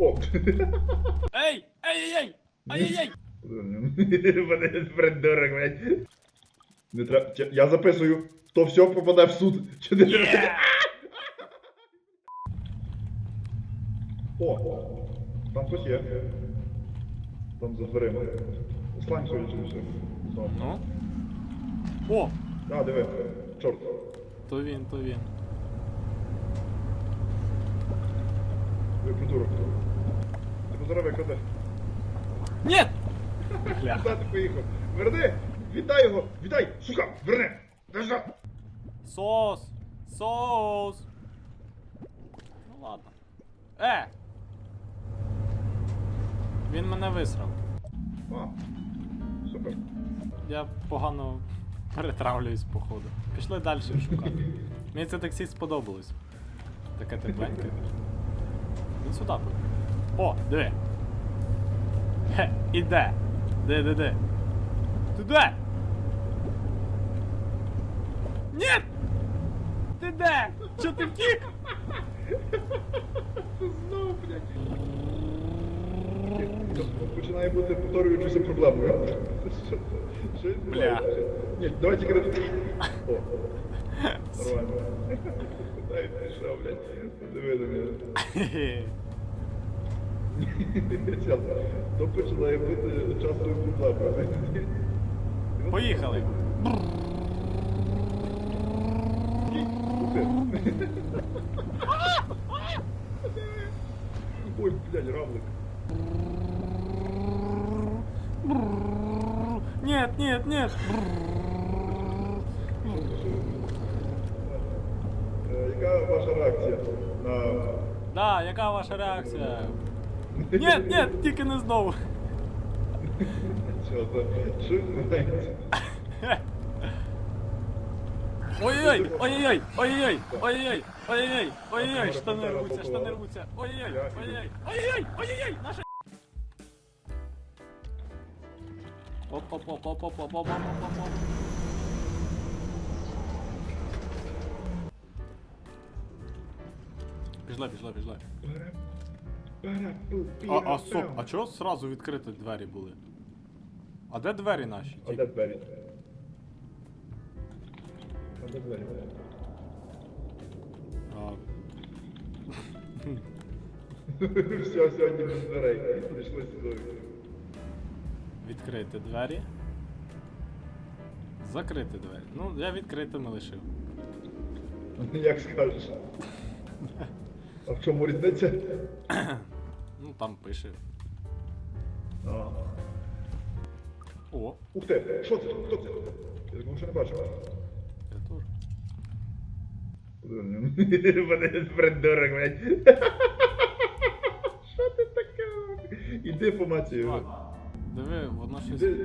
О! Ей! Ей-ей-ей! Ай-яй-яй! Мене придурок, блядь. Не треба. Чи- Я записую. То все попаде в суд. Чи не Є! О! Там хтось є. Там за дверима. Слайм судячи все. Ну? О! А, диви. Чорт. То він, то він. Ви придурок. Ти позоров. Ні! Куди ти поїхав? Верни! Віддай його! Віддай! Сука! Верни! Держа! Сос! Сос! Ну ладно. Е! Він мене висрав. А. Супер. Я погано перетравлююсь, походу. Пішли далі шукати. Мені це таксі сподобалось. Таке тепленьке. Він сюди буде. О, диви. Хе, іде. Де, де, де? Ти де? Ні! Ти де? Чо ти втік? Знову, блядь. Починає бути повторюючися проблемою. Що- Що відбувається? Ні, давай тільки не тут. О. Нормально. Дай пішов, блядь. Диви на мене. Хе-хе. Зараз. То починає бути часовою проблемою. Поїхали. Ой, блядь, равлик. Нет, нет, нет. Е, Яка ваша реакція на Да, яка ваша реакція? Нет, нет, тільки не знову. що? Що відбувається? Ой-ой-ой, ой-ой-ой, ой-ой-ой, ой-ой-ой, ой-ой-ой, ой-ой, штани рвуться, штани рвуться, ой-ой-ой, ой-ой, ой-ой, ой-ой, наша... Оп-оп-оп-оп-оп-оп-оп-оп-оп-оп. Пішла, пішла, пішла. А, а стоп, а чого сразу відкриті двері були? А де двері наші? А де двері? А де двері? А, Все, сьогодні без дверей. Пішли сюди. відкрити двері. Закрити двері. Ну, я відкритими лишив. Як скажеш. А в чому різниця? Ну там пише. А. О, Ух ти, що це? Хто це? Я такого ще не бачив. я теж. Мене придурок, блядь. Що ти таке? Іди по маці. Чувак, диви, воно щось Іди,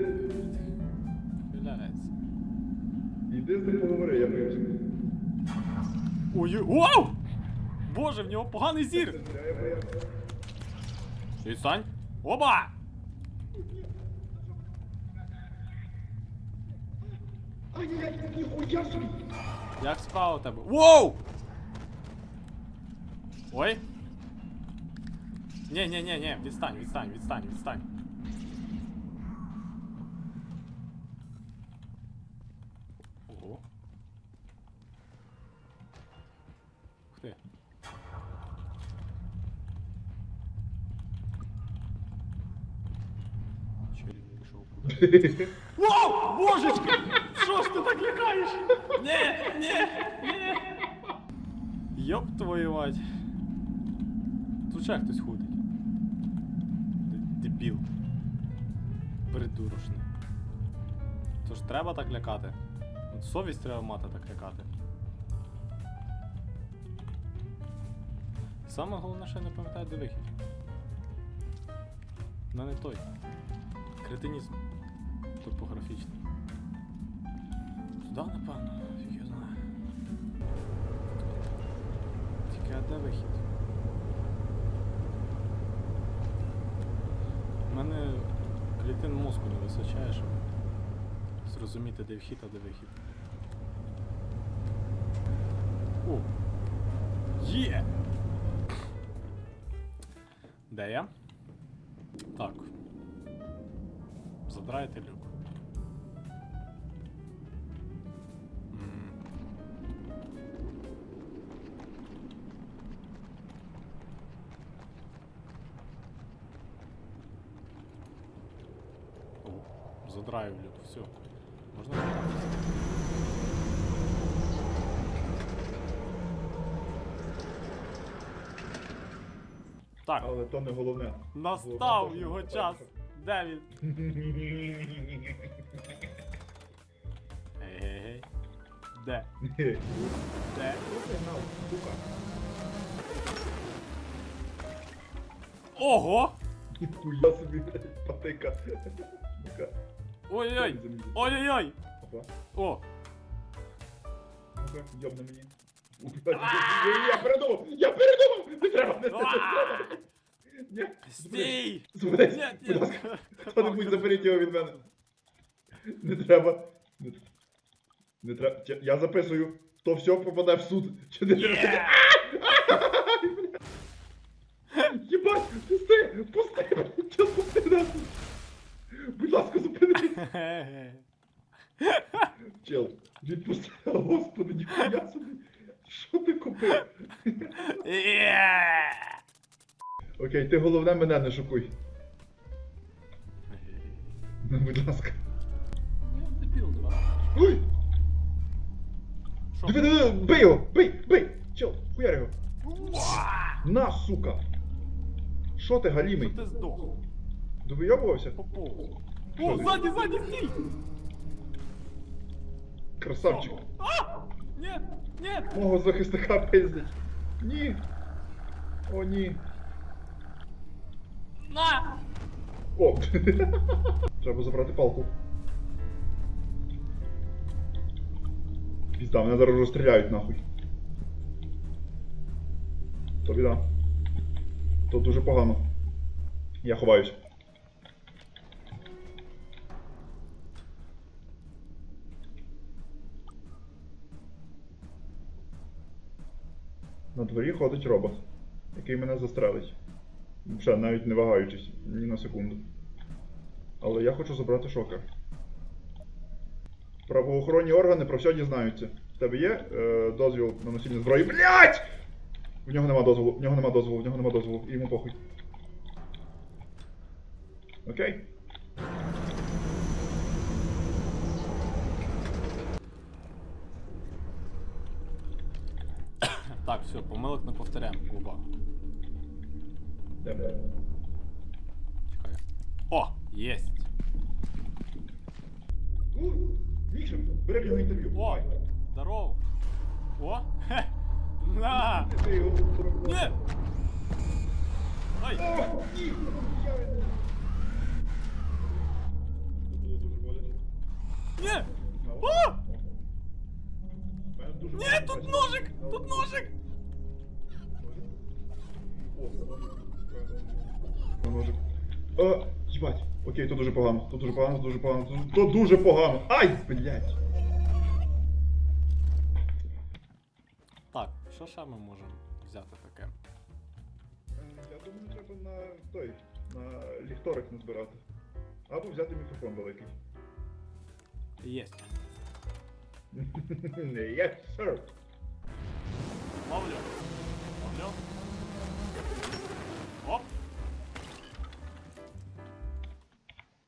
хиляється. іди з ним поговори, я боюсь. Ой, вау! Боже, в нього поганий зір! Я Ты, Сань? Оба! Як справа у тебе? Воу! Ой! Не-не-не, не, відстань, відстань, відстань, відстань. Вау! Божечки! Що ж ти так лякаєш? Ні, ні, ні. Йоп твою мать. Тут ще хтось ходить. Дебіл. Придурочний. Тож треба так лякати. От совість треба мати так лякати. Саме головне, що я не пам'ятаю, де вихід. У мене той. Кретинізм. Топографічний. Туди, напевно, я знаю. Тільки а де вихід? У мене клітин мозку не вистачає, щоб зрозуміти, де вхід, а де вихід. О! Є! Де я? Так. Задраєте люк. О, все. Можна. Так, Але то не головне. настав його час. Де він? Ей-гей-гей. Де? Де? Ого! Ніхуя собі, патика. Ну-ка, Ой-ой! Ой-ой-ой! О! Ну-ка, йобни мені. Я передумав! Я передумав! Не треба! Не треба! Ні, Стій! зупинись! Будь ласка, хто-небудь заберіть його від мене. Не треба. Не, треба. Я- записую. То все попаде в суд. Чи не треба? Єбать! Пусти! Пусти! Пусти! Будь ласка, зупинись! Чел, відпусти! Господи, ніхуя собі! Що ти купив? Окей, ти головне мене не шокуй. Ну, будь ласка. Я дебіл, два. Ой! Диви, диви, бий його! Бий! Бий! Чел, хуяр його! На, сука! Що ти, галімий? Ти здох? Довийобувався? Попов. О, ти? ззаді, ззаді, стій! Красавчик. А! Ні, ні! Мого захисника пиздить. Ні. О, ні. На! О! Треба забрати палку. Пізда, мене зараз розстріляють нахуй. То біда. То дуже погано. Я ховаюсь. На дворі ходить робот, який мене застрелить. Ще навіть не вагаючись ні на секунду. Але я хочу забрати шокер. Правоохоронні органи про все дізнаються. В тебе є е, дозвіл на носіння зброї. Блять! В нього нема дозволу, в нього нема дозволу, в нього нема дозволу, і йому похуй. Окей? Так, все, помилок не повторяємо. Оба. Де? Чекай. О, єсть. У, Міша, бери в нього інтерв'ю. О, Давай. здорово. О, хе. На! Ти його Ні! Ай! О, ні! Я- Це було дуже боляче. Ні! О! Дуже Ні, боляче. тут ножик! Тут ножик! О, ножик. Е, їбать. Окей, то дуже погано. То дуже погано, то дуже погано. то- То дуже погано. Ай, блядь. Так, що ще ми можемо взяти таке? Я думаю, треба на той, на ліхторик назбирати. Або взяти мікрофон великий. Єсть. Yes, sir. Ловлю. Ловлю. Оп.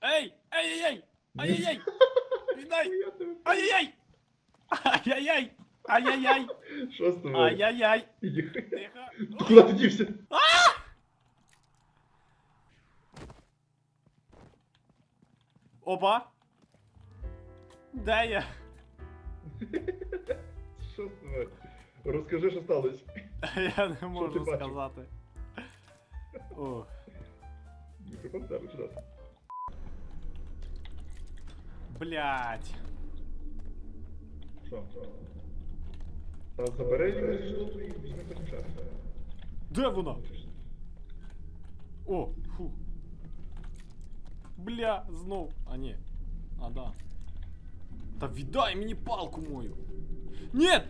Ей! Ей-ей-ей! Ай-яй-яй! Віддай! Я тебе- Ай-яй-яй! Ай-яй-яй! Ай-яй-яй! Що з тобою? Ай-яй-яй! Ніхуя. Тихо! Куди ти дівся? Опа! Де я? Що з тобою? Розкажи, що сталося. Я не можу бачив? сказати. О. Мікрофон треба чи дати? Блять. Що? Та забери її штуку і візьми потім ще. Де вона? О, фу. Бля, знов. А ні. А, да. Та віддай мені палку мою. Нет!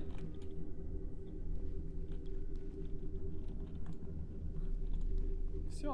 Все,